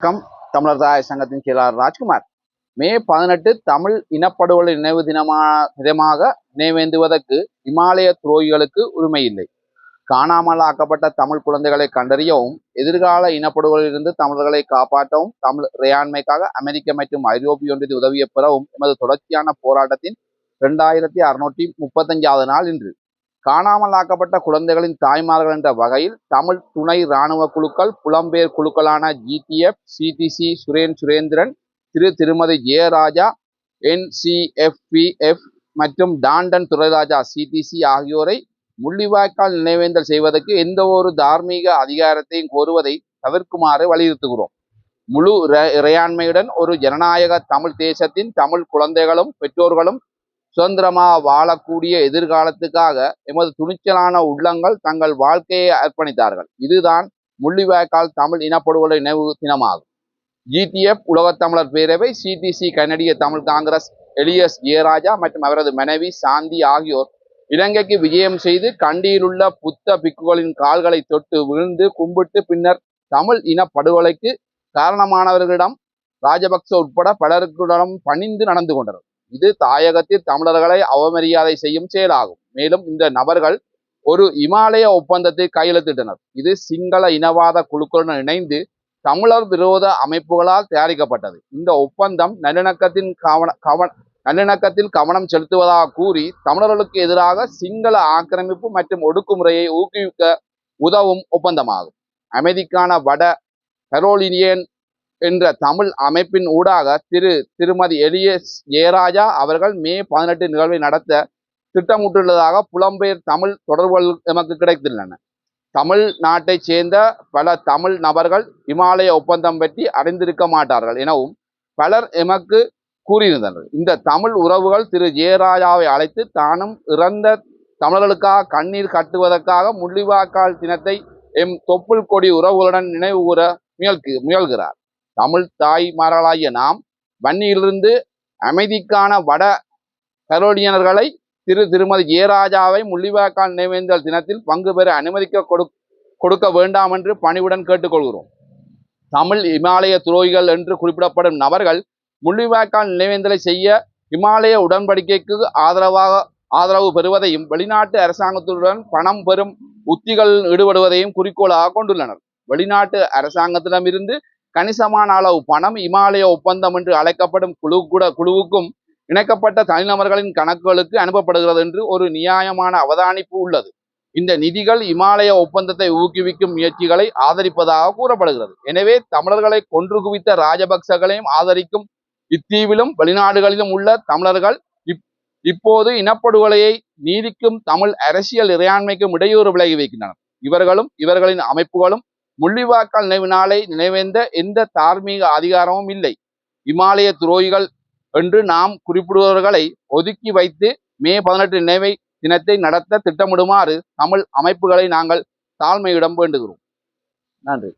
வணக்கம். தமிழர் தாய சங்கத்தின் செயலாளர் ராஜ்குமார். மே பதினெட்டு தமிழ் இனப்படுகொலை நினைவு தினமா தினமாக நினைவேந்துவதற்கு இமாலய துரோகிகளுக்கு உரிமை இல்லை. காணாமல் ஆக்கப்பட்ட தமிழ் குழந்தைகளை கண்டறியவும் எதிர்கால இனப்படுகொலிலிருந்து தமிழர்களை காப்பாற்றவும் தமிழ் இறையாண்மைக்காக அமெரிக்க மற்றும் ஐரோப்பிய ஒன்றிய உதவியை பெறவும் எமது தொடர்ச்சியான போராட்டத்தின் இரண்டாயிரத்தி அறுநூற்றி முப்பத்தஞ்சாவது நாள் இன்று. காணாமல் ஆக்கப்பட்ட குழந்தைகளின் தாய்மார்கள் என்ற வகையில் தமிழ் துணை இராணுவ குழுக்கள் புலம்பெயர் குழுக்களான ஜிடிஎஃப் சிடிசி சுரேன் சுரேந்திரன் திரு திருமதி ஜெயராஜா என்சிஎஃப்பிஎஃப் மற்றும் டாண்டன் துரைராஜா சிடிசி ஆகியோரை முள்ளிவாய்க்கால் நினைவேந்தல் செய்வதற்கு எந்த ஒரு தார்மீக அதிகாரத்தையும் கோருவதை தவிர்க்குமாறு வலியுறுத்துகிறோம். முழு இறையாண்மையுடன் ஒரு ஜனநாயக தமிழ் தேசத்தின் தமிழ் குழந்தைகளும் பெற்றோர்களும் சுதந்திரமாக வாழக்கூடிய எதிர்காலத்துக்காக எமது துணிச்சலான உள்ளங்கள் தங்கள் வாழ்க்கையை அர்ப்பணித்தார்கள். இதுதான் முள்ளிவாய்க்கால் தமிழ் இனப்படுகொலை நினைவு தினமாகும். ஜிடிஎஃப் உலகத் தமிழர் பேரவை சிடிசி கனடிய தமிழ் காங்கிரஸ் எலியஸ் ஜெயராஜா மற்றும் அவரது மனைவி சாந்தி ஆகியோர் இலங்கைக்கு விஜயம் செய்து கண்டியிலுள்ள புத்த பிக்குகளின் கால்களை தொட்டு விழுந்து கும்பிட்டு பின்னர் தமிழ் இன படுகொலைக்கு காரணமானவர்களிடம் ராஜபக்ச உட்பட பலருக்குடனும் பணிந்து நடந்து கொண்டனர். இது தாயகத்தில் தமிழர்களை அவமரியாதை செய்யும் செயலாகும். மேலும் இந்த நபர்கள் ஒரு இமாலய ஒப்பந்தத்தை கையெழுத்திட்டனர். இது சிங்கள இனவாத குழுக்களுடன் இணைந்து தமிழர் விரோத அமைப்புகளால் தயாரிக்கப்பட்டது. இந்த ஒப்பந்தம் நல்லிணக்கத்தின் கவன கவன நல்லிணக்கத்தில் கவனம் செலுத்துவதாக கூறி தமிழர்களுக்கு எதிராக சிங்கள ஆக்கிரமிப்பு மற்றும் ஒடுக்குமுறையை ஊக்குவிக்க உதவும் ஒப்பந்தமாகும். அமைதிக்கான வட கரோலினியன் என்ற தமிழ் அமைப்பின் ஊடாக திரு திருமதி எலியஸ் ஜெயராஜா அவர்கள் மே பதினெட்டு நிகழ்வை நடத்த திட்டமிட்டுள்ளதாக புலம்பெயர் தமிழ் தொடர்புகள் எமக்கு கிடைத்துள்ளன. தமிழ் நாட்டைச் சேர்ந்த பல தமிழ் நபர்கள் இமாலய ஒப்பந்தம் பற்றி அறிந்திருக்க மாட்டார்கள் எனவும் பலர் எமக்கு கூறியிருந்தனர். இந்த தமிழ் உறவுகள் திரு ஜெயராஜாவை அழைத்து தானும் இறந்த தமிழர்களுக்காக கண்ணீர் கட்டுவதற்காக முள்ளிவாய்க்கால் தினத்தை எம் தொப்புள் கொடி உறவுகளுடன் நினைவு கூற முயல்கு முயல்கிறார். தமிழ் தாய்மார்களாகிய நாம் வன்னியிலிருந்து அமைதிக்கான வட கரோலியனர்களை திரு திருமதி ஜெயராஜாவை முள்ளிவாய்க்கால் நினைவேந்தல் தினத்தில் பங்கு பெற அனுமதிக்க கொடு கொடுக்க வேண்டாம் என்று பணிவுடன் கேட்டுக்கொள்கிறோம். தமிழ் இமாலய துரோகிகள் என்று குறிப்பிடப்படும் நபர்கள் முள்ளிவாய்க்கால் நினைவேந்தலை செய்ய இமாலய உடன்படிக்கைக்கு ஆதரவாக ஆதரவு பெறுவதையும் வெளிநாட்டு அரசாங்கத்துடன் பணம் பெறும் உத்திகள் ஈடுபடுவதையும் குறிக்கோளாக கொண்டுள்ளனர். வெளிநாட்டு அரசாங்கத்திடமிருந்து கணிசமான அளவு பணம் இமாலய ஒப்பந்தம் என்று அழைக்கப்படும் குழு கூட குழுவுக்கும் இணைக்கப்பட்ட தனிநபர்களின் கணக்குகளுக்கு அனுப்பப்படுகிறது என்று ஒரு நியாயமான அவதானிப்பு உள்ளது. இந்த நிதிகள் இமாலய ஒப்பந்தத்தை ஊக்குவிக்கும் முயற்சிகளை ஆதரிப்பதாக கூறப்படுகிறது. எனவே தமிழர்களை கொன்று குவித்த ராஜபக்சகளையும் ஆதரிக்கும் இத்தீவிலும் வெளிநாடுகளிலும் உள்ள தமிழர்கள் இப் இப்போது இனப்படுகொலையை நீதிக்கும் தமிழ் அரசியல் இறையாண்மைக்கும் இடையூறு விலகி வைக்கின்றனர் இவர்களும் இவர்களின் அமைப்புகளும் முள்ளிவாய்க்கால் நினைவு நாளை நினைவேந்த எந்த தார்மீக அதிகாரமும் இல்லை. இமாலய துரோகிகள் என்று நாம் குறிப்பிடுபவர்களை ஒதுக்கி வைத்து மே பதினெட்டு நினைவை தினத்தை நடத்த திட்டமிடுமாறு தமிழ் அமைப்புகளை நாங்கள் தாழ்மையிடம் வேண்டுகிறோம். நன்றி.